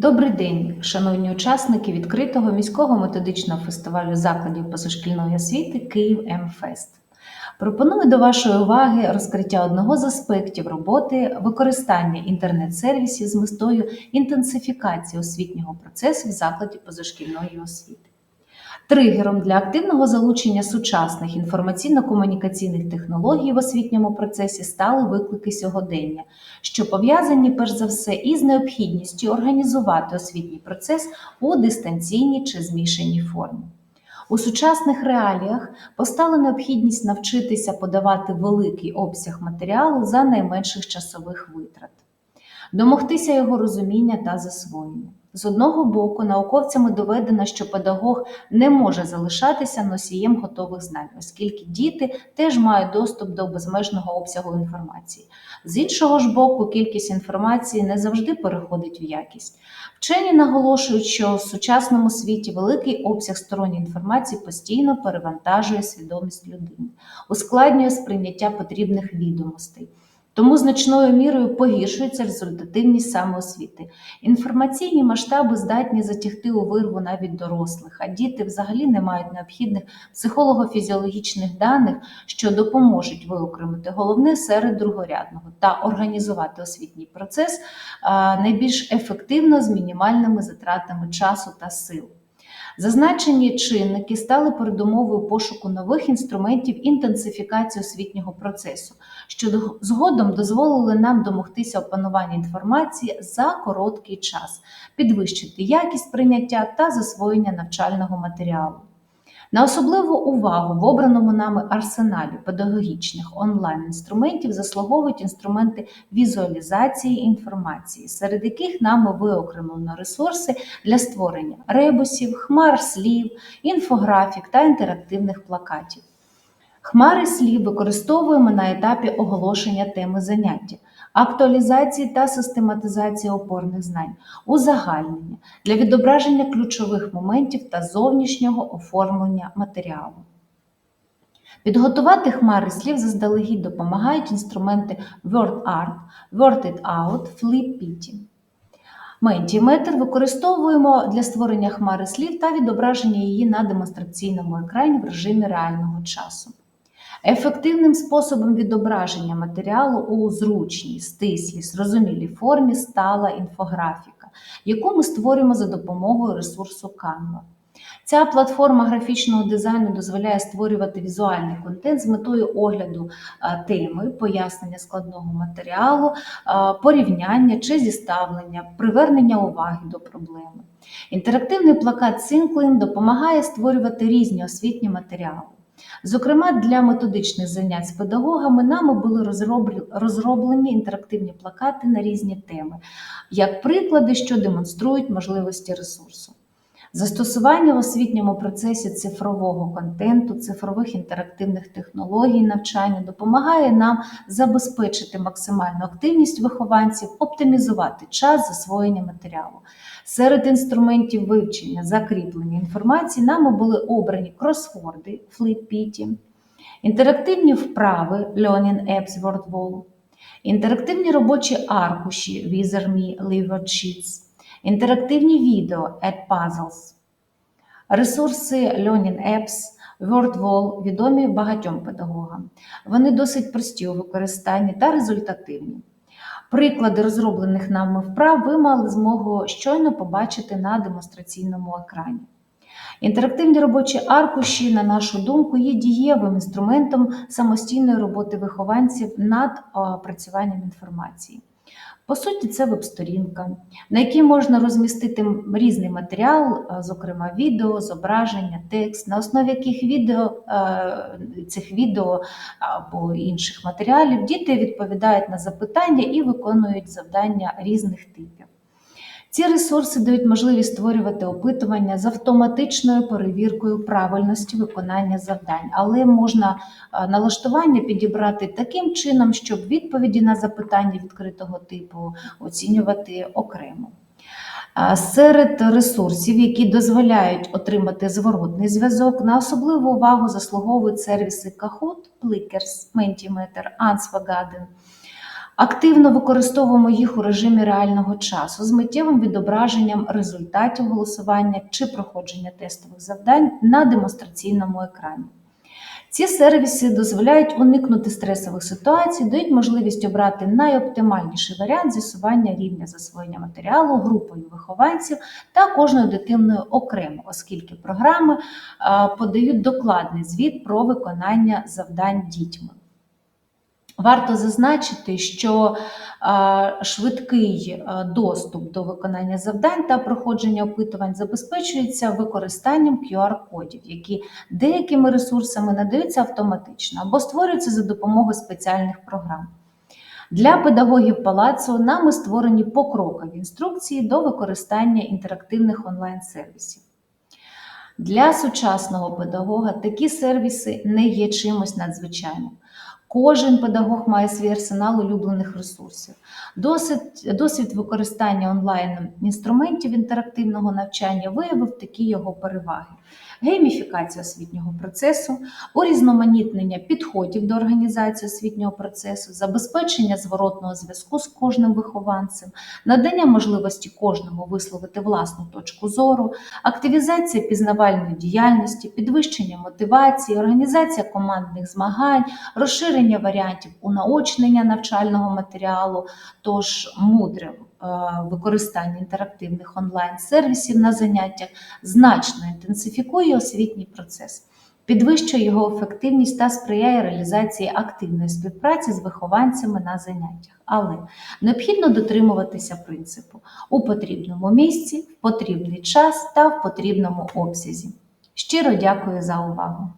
Добрий день, шановні учасники відкритого міського методичного фестивалю закладів позашкільної освіти Київ МФЕСТ. Пропоную до вашої уваги розкриття одного з аспектів роботи використання інтернет-сервісів з метою інтенсифікації освітнього процесу в закладі позашкільної освіти. Тригером для активного залучення сучасних інформаційно-комунікаційних технологій в освітньому процесі стали виклики сьогодення, що пов'язані перш за все із необхідністю організувати освітній процес у дистанційній чи змішаній формі. У сучасних реаліях постала необхідність навчитися подавати великий обсяг матеріалу за найменших часових витрат, домогтися його розуміння та засвоєння. З одного боку, науковцями доведено, що педагог не може залишатися носієм готових знань, оскільки діти теж мають доступ до безмежного обсягу інформації. З іншого ж боку, кількість інформації не завжди переходить в якість. Вчені наголошують, що в сучасному світі великий обсяг сторонньої інформації постійно перевантажує свідомість людини, ускладнює сприйняття потрібних відомостей. Тому значною мірою погіршується результативність самоосвіти. Інформаційні масштаби здатні затягти у вирву навіть дорослих, а діти взагалі не мають необхідних психолого-фізіологічних даних, що допоможуть виокремити головне серед другорядного та організувати освітній процес найбільш ефективно з мінімальними затратами часу та сил. Зазначені чинники стали передумовою пошуку нових інструментів інтенсифікації освітнього процесу, що згодом дозволили нам домогтися опанування інформації за короткий час, підвищити якість прийняття та засвоєння навчального матеріалу. На особливу увагу в обраному нами арсеналі педагогічних онлайн-інструментів заслуговують інструменти візуалізації інформації, серед яких нами виокремлено ресурси для створення ребусів, хмар слів, інфографік та інтерактивних плакатів. Хмари слів використовуємо на етапі оголошення теми заняття актуалізації та систематизації опорних знань, узагальнення для відображення ключових моментів та зовнішнього оформлення матеріалу. Підготувати хмари слів заздалегідь допомагають інструменти WordArt, WordItOut, FlipPity. Ментіметр використовуємо для створення хмари слів та відображення її на демонстраційному екрані в режимі реального часу. Ефективним способом відображення матеріалу у зручній, стислій, зрозумілій формі стала інфографіка, яку ми створюємо за допомогою ресурсу Canva. Ця платформа графічного дизайну дозволяє створювати візуальний контент з метою огляду теми, пояснення складного матеріалу, порівняння чи зіставлення, привернення уваги до проблеми. Інтерактивний плакат Синклин допомагає створювати різні освітні матеріали. Зокрема, для методичних занять з педагогами нами були розроблені інтерактивні плакати на різні теми, як приклади, що демонструють можливості ресурсу. Застосування в освітньому процесі цифрового контенту, цифрових інтерактивних технологій навчання допомагає нам забезпечити максимальну активність вихованців, оптимізувати час засвоєння матеріалу. Серед інструментів вивчення, закріплення інформації нами були обрані кросворди FlipPity, інтерактивні вправи Learning Apps WordWall, інтерактивні робочі аркуші Wizard.me Liver інтерактивні відео Puzzles, ресурси Learning Apps, WordWall відомі багатьом педагогам. Вони досить прості у використанні та результативні. Приклади розроблених нами вправ ви мали змогу щойно побачити на демонстраційному екрані. Інтерактивні робочі аркуші, на нашу думку, є дієвим інструментом самостійної роботи вихованців над опрацюванням інформації. По суті, це веб-сторінка, на якій можна розмістити різний матеріал, зокрема відео, зображення, текст, на основі яких відео, цих відео або інших матеріалів діти відповідають на запитання і виконують завдання різних типів. Ці ресурси дають можливість створювати опитування з автоматичною перевіркою правильності виконання завдань, але можна налаштування підібрати таким чином, щоб відповіді на запитання відкритого типу оцінювати окремо. Серед ресурсів, які дозволяють отримати зворотний зв'язок, на особливу увагу заслуговують сервіси Kahoot, Plickers, Mentimeter, Answagaden. Активно використовуємо їх у режимі реального часу з миттєвим відображенням результатів голосування чи проходження тестових завдань на демонстраційному екрані. Ці сервіси дозволяють уникнути стресових ситуацій, дають можливість обрати найоптимальніший варіант з'ясування рівня засвоєння матеріалу групою вихованців та кожною дитиною окремо, оскільки програми подають докладний звіт про виконання завдань дітьми. Варто зазначити, що швидкий доступ до виконання завдань та проходження опитувань забезпечується використанням QR-кодів, які деякими ресурсами надаються автоматично або створюються за допомогою спеціальних програм. Для педагогів палацу нами створені покрокові інструкції до використання інтерактивних онлайн-сервісів. Для сучасного педагога такі сервіси не є чимось надзвичайним. Кожен педагог має свій арсенал улюблених ресурсів. Досвід, досвід використання онлайн інструментів інтерактивного навчання виявив такі його переваги: гейміфікація освітнього процесу, урізноманітнення підходів до організації освітнього процесу, забезпечення зворотного зв'язку з кожним вихованцем, надання можливості кожному висловити власну точку зору, активізація пізнавальної діяльності, підвищення мотивації, організація командних змагань, розширення варіантів унаочнення навчального матеріалу, тож мудре використання інтерактивних онлайн-сервісів на заняттях значно інтенсифікує освітній процес. Підвищує його ефективність та сприяє реалізації активної співпраці з вихованцями на заняттях. Але необхідно дотримуватися принципу у потрібному місці, в потрібний час та в потрібному обсязі. Щиро дякую за увагу!